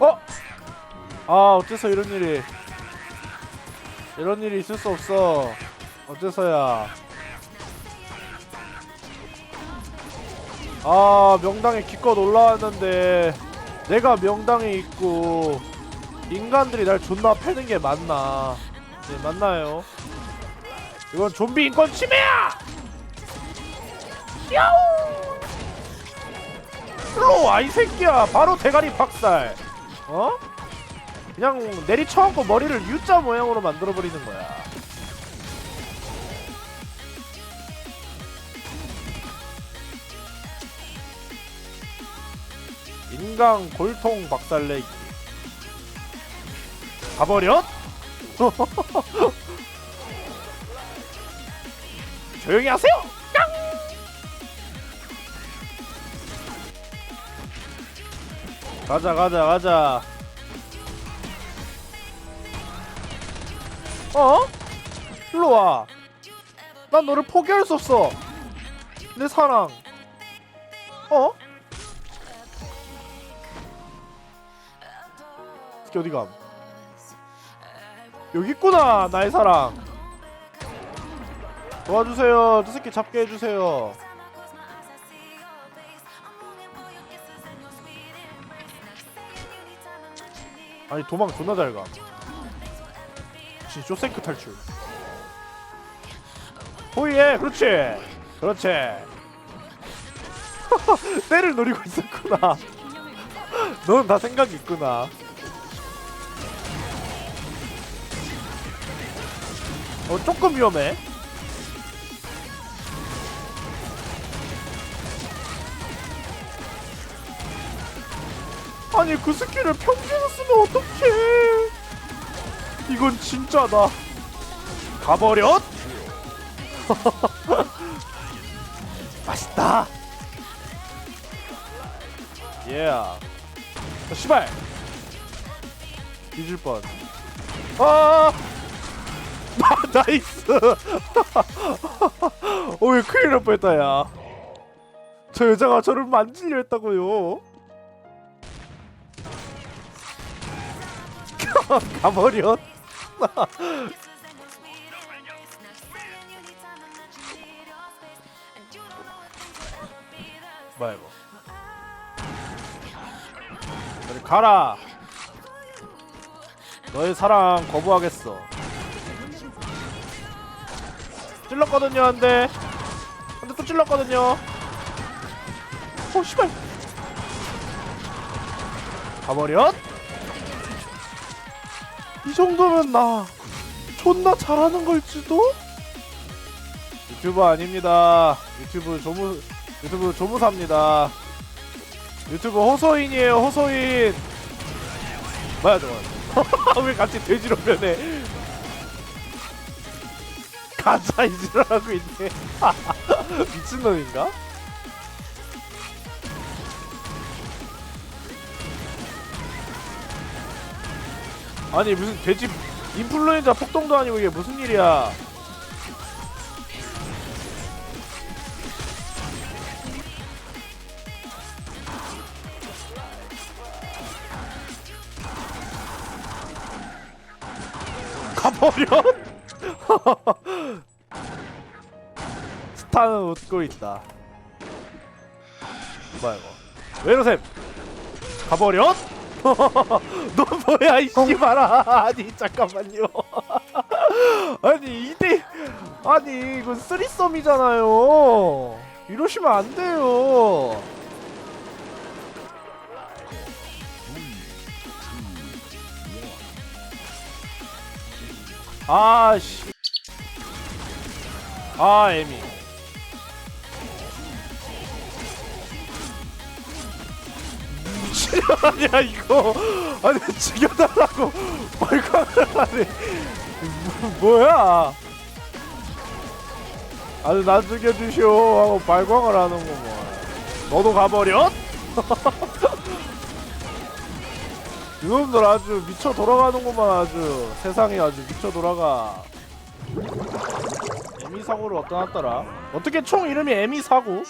어? 아 어째서 이런 일이? 이런 일이 있을 수 없어. 어째서야? 아 명당에 기껏 올라왔는데 내가 명당에 있고 인간들이 날 존나 패는 게 맞나? 네 맞나요? 이건 좀비 인권 침해야! 야우! 일로 와이 새끼야! 바로 대가리 박살 어? 그냥 내리쳐갖고 머리를 U자 모양으로 만들어버리는 거야 인강 골통 박살내기 가버렸? 조용히 하세요! 가자 가자 가자 어? 일로 와. 난 너를 포기할 수 없어. 내 사랑. 어? 새끼 어디 감? 여기 있구나, 나의 사랑. 도와주세요. 저 새끼 잡게 해주세요. 아니 도망 존나 잘 가. 진짜 쇼생크 탈출. 호이해, 그렇지, 그렇지. 때를 노리고 있었구나. 넌다 생각이 있구나. 어 조금 위험해. 아니 그 스킬을 평지에서 쓰면 어떡해? 이건 진짜다. 가버렸 맛있다! 예 yeah. 어, 씨발! 뒤질 뻔. 아! 나, 나이스! 어왜 큰일 날 뻔했다 야저 여자가 저를 만지려 했다고요 가버렸 뭐야 이거? 저리 가라. 너의 사랑 거부하겠어. 찔렀거든요 한대. 한대 또 찔렀거든요. 어 씨발. 가버렸 이 정도면 나 존나 잘하는 걸지도? 유튜브 아닙니다. 유튜브 조무 유튜브 조무사입니다. 유튜브 호소인이에요. 호소인. 뭐야 저거? 왜 같이 돼지로 변해? 가짜 이지랄하고 있네. 미친놈인가? 아니 무슨 돼지 인플루엔자 폭동도 아니고 이게 무슨 일이야? 가버려? 스타는 웃고 있다. 뭐야 이거. 왜 이러셈? 가버렸? 너 뭐야 이 씨발아. 아니 잠깐만요. 아니 이대 아니 이건 쓰리썸이잖아요. 이러시면 안 돼요. 아씨. 아 에미 아니야 이거. 아니 죽여달라고. 발광을 하네 뭐, 뭐야? 아주 나 죽여주시오 하고 발광을 하는구먼. 너도 가버렸? 이놈들 아주 미쳐 돌아가는구만 아주. 세상이 아주 미쳐 돌아가. 에미 사고를 어디다 놨더라? 어떻게 총 이름이 에미 사고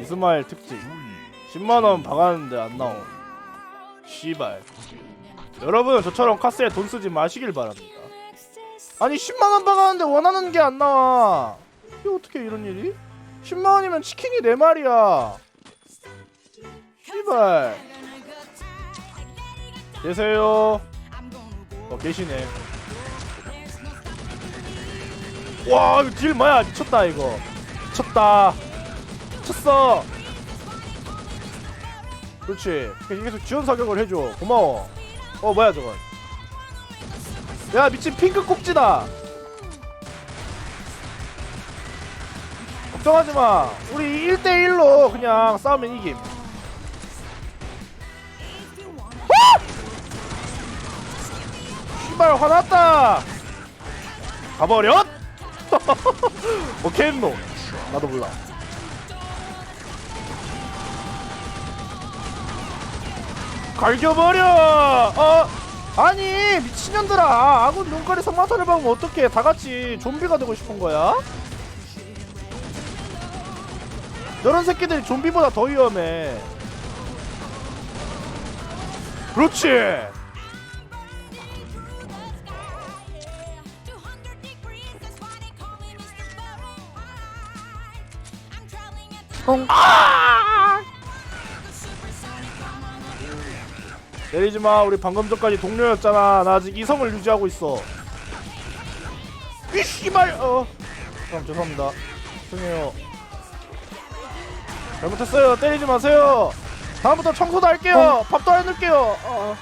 이스마엘 특집. 10만원 박았는데 안 나옴. 씨발. 여러분 저처럼 카스에 돈 쓰지 마시길 바랍니다. 아니 10만원 박았는데 원하는 게 안 나와. 이게 어떻게 이런 일이? 10만원이면 치킨이 4마리야. 씨발. 계세요. 어 계시네. 와 이거 딜 뭐야? 미쳤다 이거. 미쳤다 미쳤어. 그렇지. 계속 지원 사격을 해줘. 고마워. 어 뭐야 저건. 야 미친 핑크 꼭지다. 걱정하지마. 우리 1대1로 그냥 싸우면 이김. 씨발 화났다. 가버렸 했노 나도 몰라 갈겨버려! 어? 아니 미친년들아. 아군 눈깔이 성마탄을 박으면 어떡해. 다같이 좀비가 되고 싶은 거야? 저런 새끼들이 좀비보다 더 위험해. 그렇지. 200 내리지마 우리 방금 전까지 동료였잖아. 나 아직 이성을 유지하고 있어. 이 씨발 어. 그럼 죄송합니다. 죄송해요. 잘못했어요. 때리지 마세요. 다음부터 청소도 할게요. 밥도 해놓을게요. 어.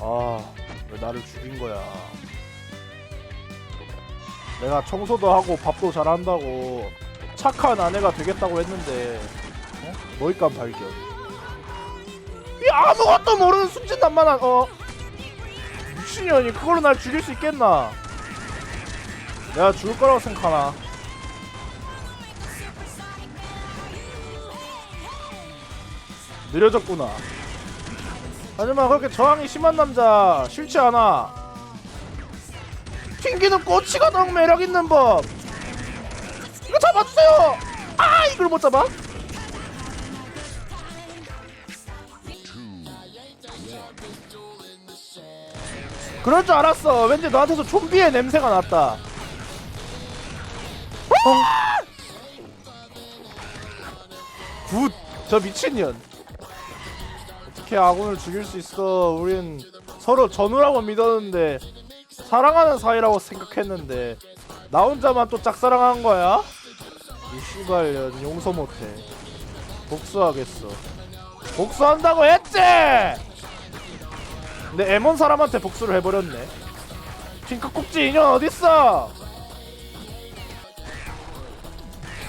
아왜 나를 죽인 거야. 내가 청소도 하고 밥도 잘한다고 착한 아내가 되겠다고 했는데 어? 모의감 발견. 이 아무것도 모르는 순진난만한 어 미친년이 그걸로 날 죽일 수 있겠나? 내가 죽을 거라고 생각하나? 느려졌구나. 하지만 그렇게 저항이 심한 남자 싫지 않아. 튕기는 꼬치가 너무 매력 있는 법. 이거 잡아주세요. 아 이걸 못 잡아? 그럴 줄 알았어. 왠지 너한테서 좀비의 냄새가 났다. 어? 굿. 저 미친년. 어떻게 아군을 죽일 수 있어? 우린 서로 전우라고 믿었는데 사랑하는 사이라고 생각했는데 나 혼자만 또 짝사랑한 거야? 이 씨발 년 용서 못해. 복수하겠어. 복수한다고 했지! 근데 M1 사람한테 복수를 해버렸네. 핑크 꼭지 인연 어딨어?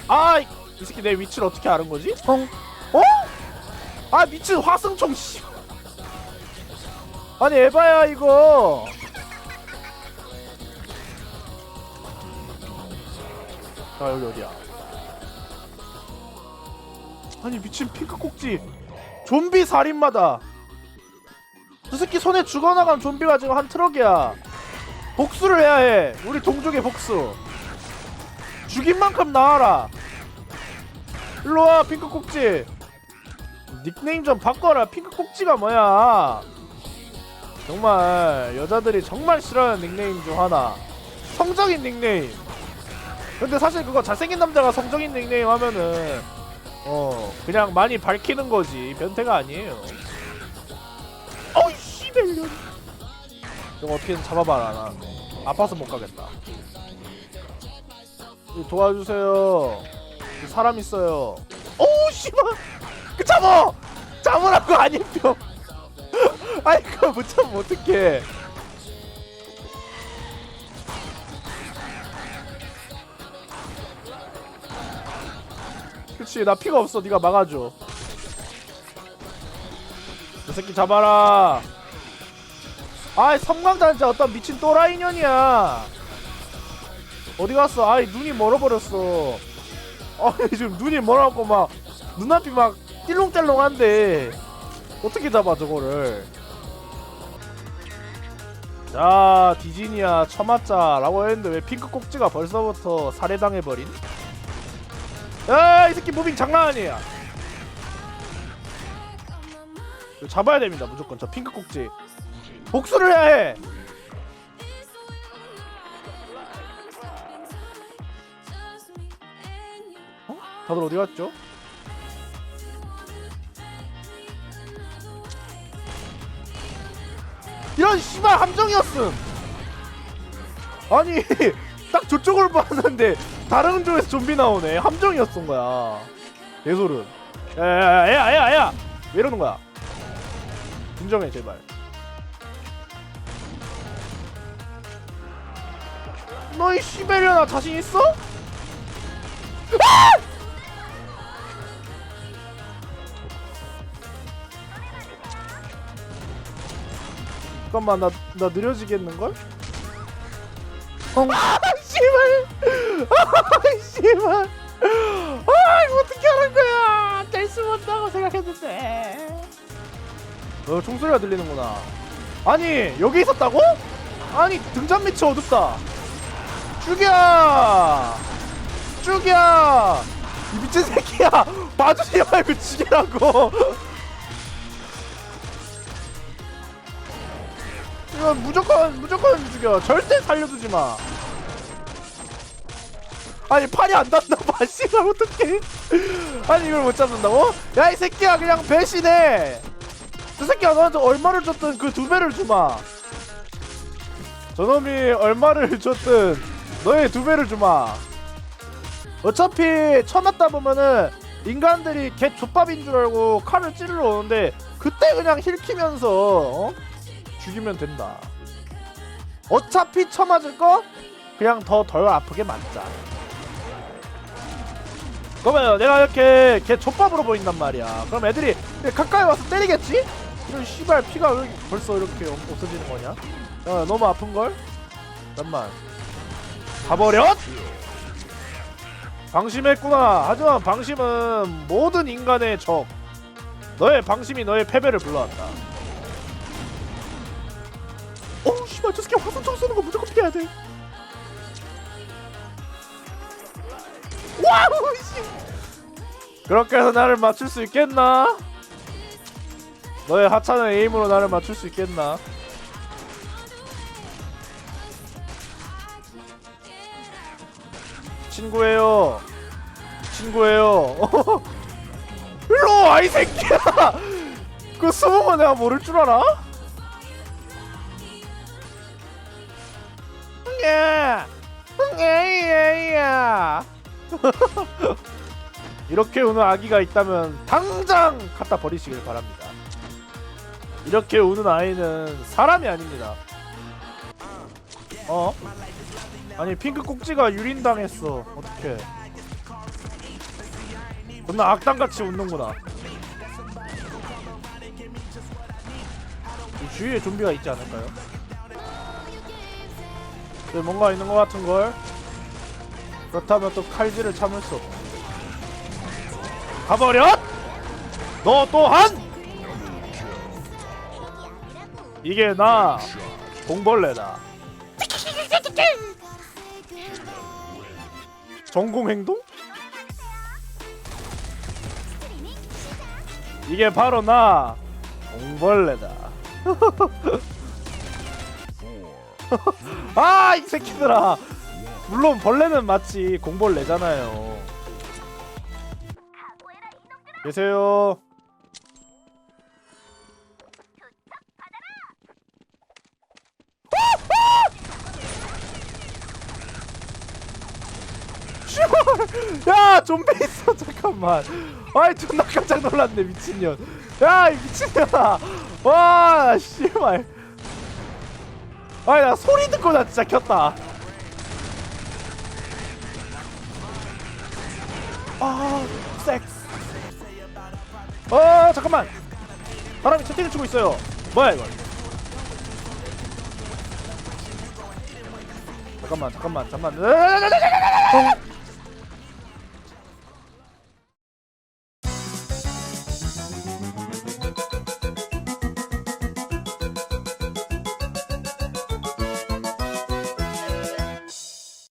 아, 이, 이 새끼 내 위치를 어떻게 아는 거지? 어? 아 미친 화승총 씨. 아니 에바야 이거. 자 여기 어디야? 아니 미친 핑크 꼭지. 좀비 살인마다. 저 새끼 손에 죽어나간 좀비가 지금 한 트럭이야. 복수를 해야 해. 우리 동족의 복수. 죽인 만큼 나와라. 일로 와 핑크 꼭지. 닉네임 좀 바꿔라. 핑크 꼭지가 뭐야? 정말 여자들이 정말 싫어하는 닉네임 중 하나. 성적인 닉네임. 근데 사실 그거 잘생긴 남자가 성적인 닉네임 하면은 어 그냥 많이 밝히는 거지 변태가 아니에요. 이거 어떻게든 잡아봐라 나. 아파서 못 가겠다. 도와주세요. 사람 있어요. 오 씨발. 그 잡어. 잡으라고 아니표. 아이 그거 못 잡으면 어떡해. 그치 나 피가 없어 네가 막아줘 저 새끼 잡아라 아이 섬광단자 어떤 미친 또라이년이야. 어디 갔어? 아이 눈이 멀어버렸어. 아이 지금 눈이 멀어갖고 막 눈앞이 막 ጢ롱ጢ롱한데. 어떻게 잡아 저거를? 자 디즈니야 처맞자. 라고 했는데 왜 핑크 꼭지가 벌써부터 살해당해버린? 야이 새끼 무빙 장난 아니야. 잡아야 됩니다 무조건. 저 핑크 꼭지 복수를 해야 해. 어? 다들 어디 갔죠? 이런 씨발 함정이었음. 아니 딱 저쪽을 봤는데 다른 쪽에서 좀비 나오네. 함정이었던 거야. 개소름 야야야야야야 왜 이러는 거야? 진정해 제발 너이 씨발려나 자신 있어? 아! 잠깐만 나 나 느려지겠는걸? 아 씨발 아 씨발 아 이거 어떻게 하는 거야 뗄수 없다고 생각했는데 어 총소리가 들리는구나 아니 여기 있었다고? 아니 등잔 밑이 어둡다 죽여! 죽여! 이 미친 새끼야! 봐주지 말고 죽이라고! 이건 무조건 무조건 죽여. 절대 살려두지 마. 아니 팔이 안 닿나 봐 씨발 어떡해. 아니 이걸 못 잡는다고? 야 이 새끼야 그냥 배신해! 저 새끼야 너한테 얼마를 줬든 그 두 배를 주마. 저놈이 얼마를 줬든 너의 두 배를 주마 어차피 쳐맞다 보면은 인간들이 개 족밥인 줄 알고 칼을 찌르러 오는데 그때 그냥 힐키면서 어? 죽이면 된다 어차피 쳐맞을 거 그냥 더 덜 아프게 맞자 그러면 내가 이렇게 걔 족밥으로 보인단 말이야 그럼 애들이 가까이 와서 때리겠지? 이런 씨발 피가 왜 벌써 이렇게 없- 없어지는 거냐? 야 너무 아픈 걸? 잠만 가버렸? 방심했구나 하지만 방심은 모든 인간의 적 너의 방심이 너의 패배를 불러왔다 어우 씨발 저 새끼 화살총 쏘는 거 무조건 피해야 돼 와우 씨 그렇게 해서 나를 맞출 수 있겠나? 너의 하찮은 에임으로 나를 맞출 수 있겠나? 친구예요. 친구예요. 일로 와, 이 새끼야. 그거 내가 모를 줄 알아? 예. 예 예 예. 이렇게 우는 아기가 있다면 당장 갖다 버리시길 바랍니다. 이렇게 우는 아이는 사람이 아닙니다. 어? 아니 핑크 꼭지가 유린당했어. 어떡해? 존나 악당같이 웃는구나. 이 주위에 좀비가 있지 않을까요? 네, 뭔가 있는 것 같은 걸. 그렇다면 또 칼질을 참을 수 없다. 가버렸! 너 또한! 이게 나 공벌레다. 전공 행동? 이게 바로 나 공벌레다. 아, 이 새끼들아. 물론 벌레는 맞지 공벌레잖아요. 계세요. 야 좀비 있어. 잠깐만. 아이 존나 깜짝 놀랐네 미친년. 야이 미친년아. 와 씨발. 아이 나 소리 듣고 나 진짜 켰다. 아 섹스. 어 잠깐만. 사람이 채팅을 치고 있어요. 뭐야 이거? 잠깐만 잠깐만 잠깐만